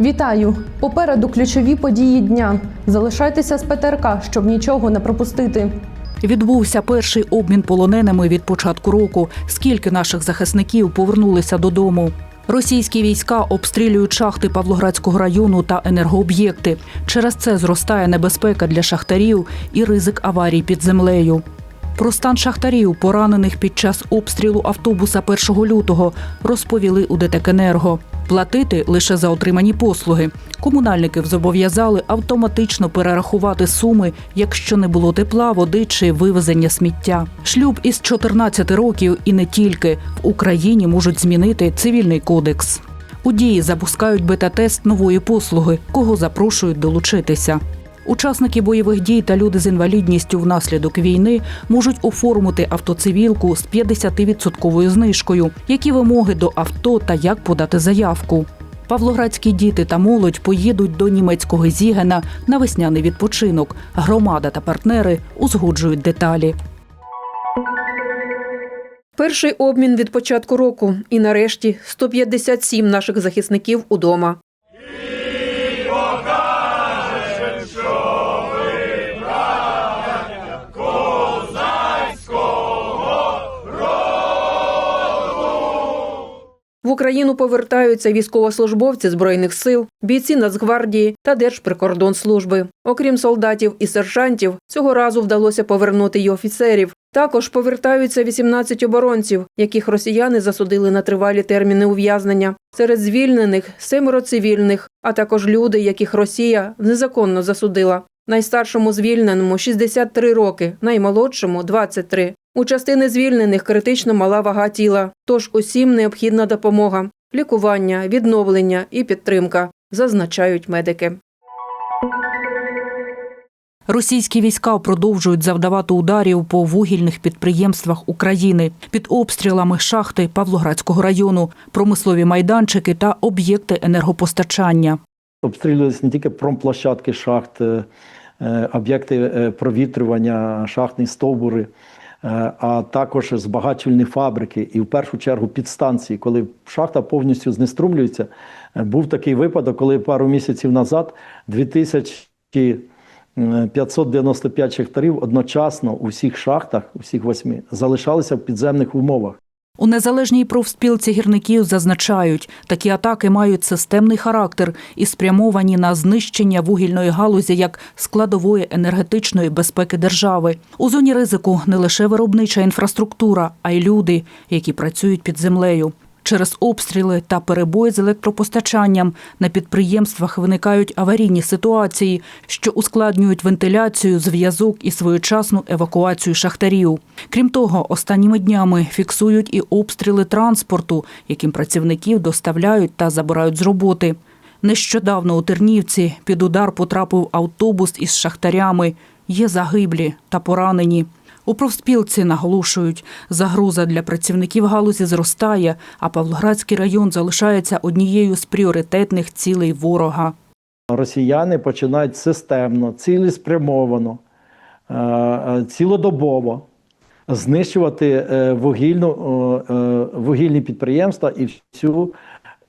Вітаю! Попереду ключові події дня. Залишайтеся з ПТРК, щоб нічого не пропустити. Відбувся перший обмін полоненими від початку року. Скільки наших захисників повернулися додому? Російські війська обстрілюють шахти Павлоградського району та енергооб'єкти. Через це зростає небезпека для шахтарів і ризик аварій під землею. Про стан шахтарів, поранених під час обстрілу автобуса 1 лютого, розповіли у ДТЕКенерго. Платити лише за отримані послуги. Комунальників зобов'язали автоматично перерахувати суми, якщо не було тепла, води чи вивезення сміття. Шлюб із 14 років і не тільки в Україні можуть змінити цивільний кодекс. У дії запускають бета-тест нової послуги, кого запрошують долучитися. Учасники бойових дій та люди з інвалідністю внаслідок війни можуть оформити автоцивілку з 50% знижкою. Які вимоги до авто та як подати заявку? Павлоградські діти та молодь поїдуть до німецького Зігена на весняний відпочинок. Громада та партнери узгоджують деталі. Перший обмін від початку року. І нарешті 157 наших захисників удома. В Україну повертаються військовослужбовці збройних сил, бійці Нацгвардії та Держприкордонслужби. Окрім солдатів і сержантів, цього разу вдалося повернути й офіцерів. Також повертаються 18 оборонців, яких росіяни засудили на тривалі терміни ув'язнення. Серед звільнених семеро цивільних, а також люди, яких Росія незаконно засудила. Найстаршому звільненому 63 роки, наймолодшому 23. У частини звільнених критично мала вага тіла, тож усім необхідна допомога, лікування, відновлення і підтримка, зазначають медики. Російські війська продовжують завдавати ударів по вугільних підприємствах України під обстрілами шахти Павлоградського району, промислові майданчики та об'єкти енергопостачання. Обстрілювалися не тільки промплощадки шахт, е, е, об'єкти е, провітрювання, шахтні стовбури, а також збагачувальні фабрики і в першу чергу підстанції, коли шахта повністю знеструмлюється. Е, Був такий випадок, коли пару місяців назад 2595 шахтарів одночасно у всіх шахтах, у всіх восьми, залишалися в підземних умовах. У незалежній профспілці гірників зазначають, такі атаки мають системний характер і спрямовані на знищення вугільної галузі як складової енергетичної безпеки держави. У зоні ризику не лише виробнича інфраструктура, а й люди, які працюють під землею. Через обстріли та перебої з електропостачанням на підприємствах виникають аварійні ситуації, що ускладнюють вентиляцію, зв'язок і своєчасну евакуацію шахтарів. Крім того, останніми днями фіксують і обстріли транспорту, яким працівників доставляють та забирають з роботи. Нещодавно у Тернівці під удар потрапив автобус із шахтарями. Є загиблі та поранені. У профспілці наголошують, загроза для працівників галузі зростає, а Павлоградський район залишається однією з пріоритетних цілей ворога. Росіяни починають системно, цілеспрямовано, е, е, цілодобово знищувати е, вугільну, вугільні підприємства і всю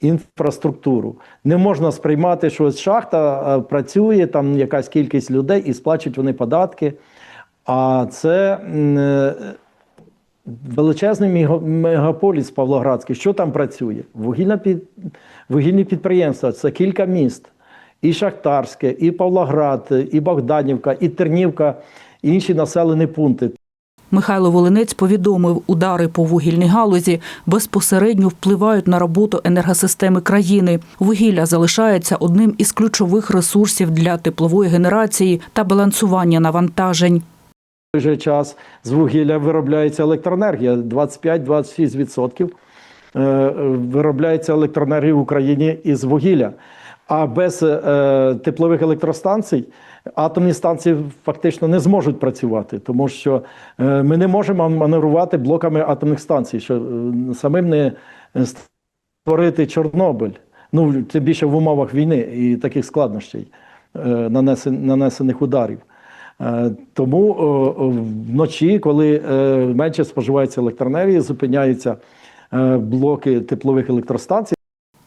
інфраструктуру. Не можна сприймати, що шахта працює, там якась кількість людей і сплачують вони податки. А це е, величезний мегаполіс Павлоградський. Що там працює? Вугільна під, вугільні підприємства це кілька міст. І Шахтарське, і Павлоград, і Богданівка, і Тернівка, і інші населені пункти. Михайло Волинець повідомив, удари по вугільній галузі безпосередньо впливають на роботу енергосистеми країни. Вугілля залишається одним із ключових ресурсів для теплової генерації та балансування навантажень. Той же час з вугілля виробляється електроенергія 25-26% е, виробляється електроенергія в Україні із вугілля. А без е, теплових електростанцій атомні станції фактично не зможуть працювати, тому що е, ми не можемо маневрувати блоками атомних станцій, що е, самим не створити Чорнобиль. Ну, тим більше в умовах війни і таких складнощів, е, нанесених ударів. Е, Тому вночі, коли е, менше споживається електроенергії, зупиняються е, блоки теплових електростанцій.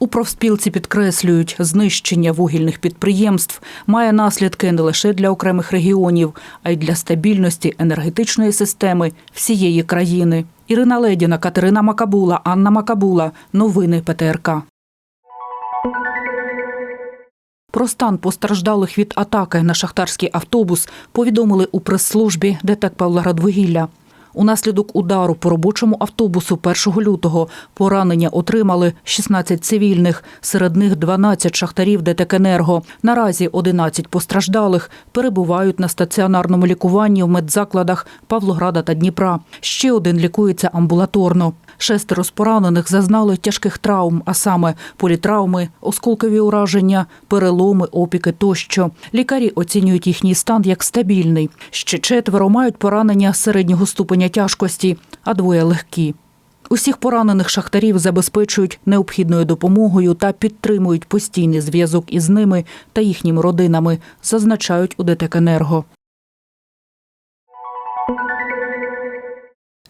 У профспілці підкреслюють, знищення вугільних підприємств має наслідки не лише для окремих регіонів, а й для стабільності енергетичної системи всієї країни. Ірина Ледіна, Катерина Макабула, Анна Макабула. Новини ПТРК. Про стан постраждалих від атаки на шахтарський автобус повідомили у прес-службі ДТЕК Павлоградвугілля. Унаслідок удару по робочому автобусу 1 лютого поранення отримали 16 цивільних, серед них 12 шахтарів ДТЕК «Енерго». Наразі 11 постраждалих перебувають на стаціонарному лікуванні в медзакладах Павлограда та Дніпра. Ще один лікується амбулаторно. Шестеро з поранених зазнали тяжких травм, а саме політравми, осколкові ураження, переломи, опіки тощо. Лікарі оцінюють їхній стан як стабільний. Ще четверо мають поранення середнього ступеня тяжкості, а двоє легкі. Усіх поранених шахтарів забезпечують необхідною допомогою та підтримують постійний зв'язок із ними та їхніми родинами, зазначають у ДТЕК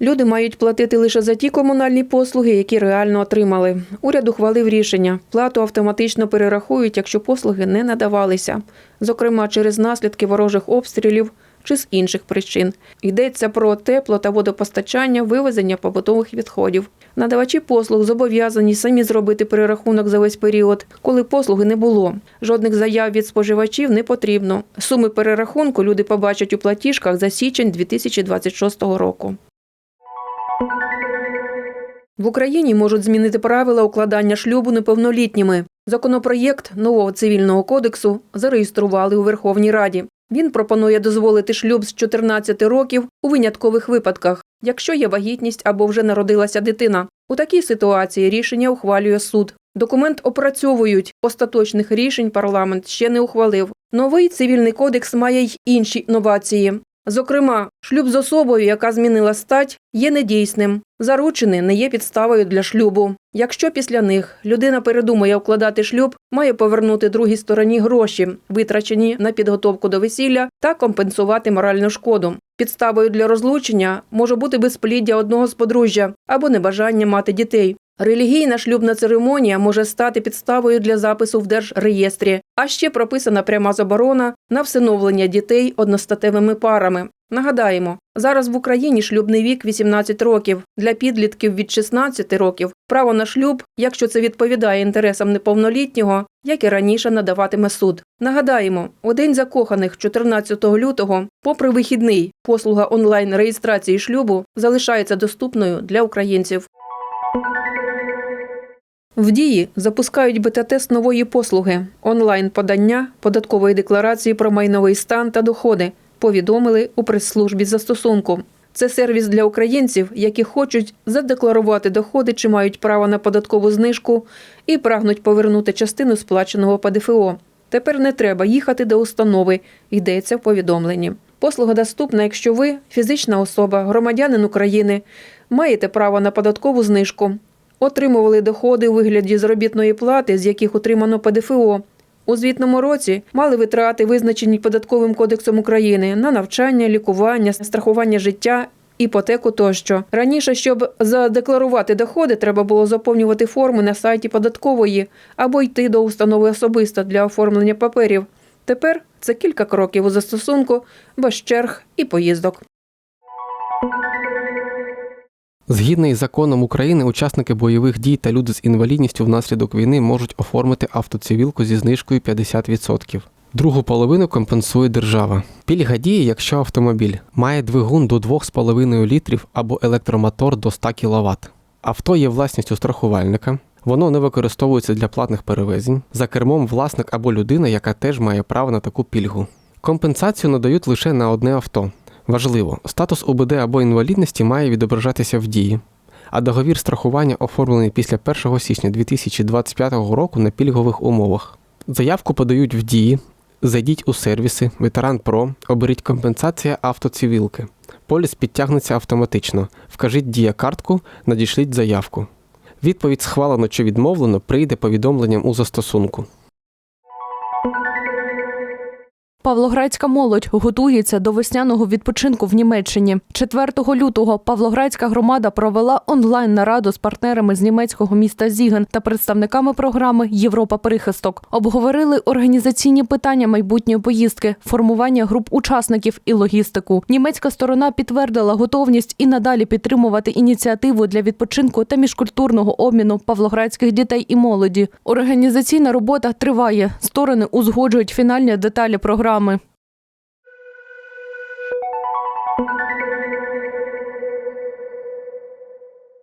Люди мають платити лише за ті комунальні послуги, які реально отримали. Уряд ухвалив рішення. Плату автоматично перерахують, якщо послуги не надавалися, зокрема через наслідки ворожих обстрілів чи з інших причин. Йдеться про тепло та водопостачання, вивезення побутових відходів. Надавачі послуг зобов'язані самі зробити перерахунок за весь період, коли послуги не було. Жодних заяв від споживачів не потрібно. Суми перерахунку люди побачать у платіжках за січень 2026 року. В Україні можуть змінити правила укладання шлюбу неповнолітніми. Законопроєкт нового цивільного кодексу зареєстрували у Верховній Раді. Він пропонує дозволити шлюб з 14 років у виняткових випадках, якщо є вагітність або вже народилася дитина. У такій ситуації рішення ухвалює суд. Документ опрацьовують. Остаточних рішень парламент ще не ухвалив. Новий цивільний кодекс має й інші новації. Зокрема, шлюб з особою, яка змінила стать, є недійсним. Заручини не є підставою для шлюбу. Якщо після них людина передумає укладати шлюб, має повернути другій стороні гроші, витрачені на підготовку до весілля, та компенсувати моральну шкоду. Підставою для розлучення може бути безпліддя одного з подружжя або небажання мати дітей. Релігійна шлюбна церемонія може стати підставою для запису в держреєстрі, а ще прописана пряма заборона на всиновлення дітей одностатевими парами. Нагадаємо, зараз в Україні шлюбний вік 18 років. Для підлітків від 16 років право на шлюб, якщо це відповідає інтересам неповнолітнього, як і раніше надаватиме суд. Нагадаємо, у день закоханих 14 лютого, попри вихідний, послуга онлайн реєстрації шлюбу залишається доступною для українців. В дії запускають бета-тест нової послуги онлайн-подання податкової декларації про майновий стан та доходи. Повідомили у прес-службі застосунку. Це сервіс для українців, які хочуть задекларувати доходи чи мають право на податкову знижку і прагнуть повернути частину сплаченого ПДФО. Тепер не треба їхати до установи, йдеться в повідомленні. Послуга доступна, якщо ви фізична особа, громадянин України, маєте право на податкову знижку, отримували доходи у вигляді заробітної плати, з яких отримано ПДФО. У звітному році мали витрати, визначені податковим кодексом України на навчання, лікування, страхування життя, іпотеку тощо. Раніше, щоб задекларувати доходи, треба було заповнювати форми на сайті податкової або йти до установи особисто для оформлення паперів. Тепер це кілька кроків у застосунку, без черг і поїздок. Згідно із законом України, учасники бойових дій та люди з інвалідністю внаслідок війни можуть оформити автоцивілку зі знижкою 50%. Другу половину компенсує держава. Пільга діє, якщо автомобіль має двигун до 2,5 літрів або електромотор до 100 кВт. Авто є власністю страхувальника. Воно не використовується для платних перевезень. За кермом власник або людина, яка теж має право на таку пільгу. Компенсацію надають лише на одне авто. Важливо, статус УБД або інвалідності має відображатися в дії, а договір страхування оформлений після 1 січня 2025 року на пільгових умовах. Заявку подають в дії. Зайдіть у сервіси Ветеран Про, оберіть компенсація автоцивілки. Поліс підтягнеться автоматично. Вкажіть дія картку, надішліть заявку. Відповідь схвалено чи відмовлено прийде повідомленням у застосунку. Павлоградська молодь готується до весняного відпочинку в Німеччині. 4 лютого Павлоградська громада провела онлайн нараду з партнерами з німецького міста Зіген та представниками програми Європа Прихисток. Обговорили організаційні питання майбутньої поїздки, формування груп учасників і логістику. Німецька сторона підтвердила готовність і надалі підтримувати ініціативу для відпочинку та міжкультурного обміну павлоградських дітей і молоді. Організаційна робота триває. Сторони узгоджують фінальні деталі програми.